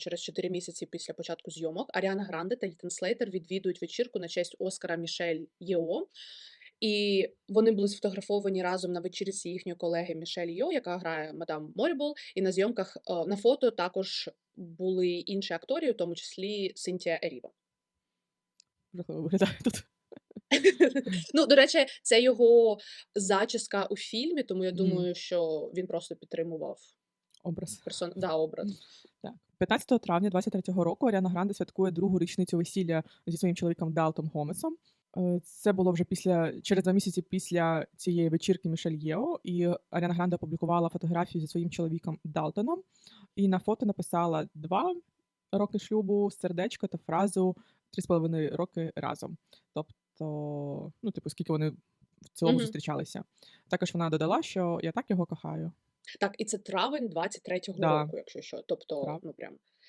через 4 місяці після початку зйомок, Аріана Гранде та Ітан Слейтер відвідують вечірку на честь Оскара Мішель Єо. І вони були сфотографовані разом на вечірці їхньої колеги Мішель Йо, яка грає мадам Морібл. І на зйомках е, на фото також були інші актори, у тому числі Синтія Еріва. Виглядає тут. Ну, до речі, це його зачіска у фільмі, тому я думаю, що він просто підтримував Образ. персон... да, образ. Так. 15 травня 23-го року Аріана Гранде святкує другу річницю весілля зі своїм чоловіком Далтом Гомесом. Е, Це було вже після через два місяці після цієї вечірки Мішель Єо, і Аріана Гранде опублікувала фотографію зі своїм чоловіком Далтоном. І на фото написала два роки шлюбу, сердечко та фразу три з половиною роки разом. Тобто, ну, типу, скільки вони в цілому Мгм. зустрічалися. Також вона додала, що я так його кохаю. Так, і це травень 23-го Да. року, якщо що. Тобто, Трав- ну прям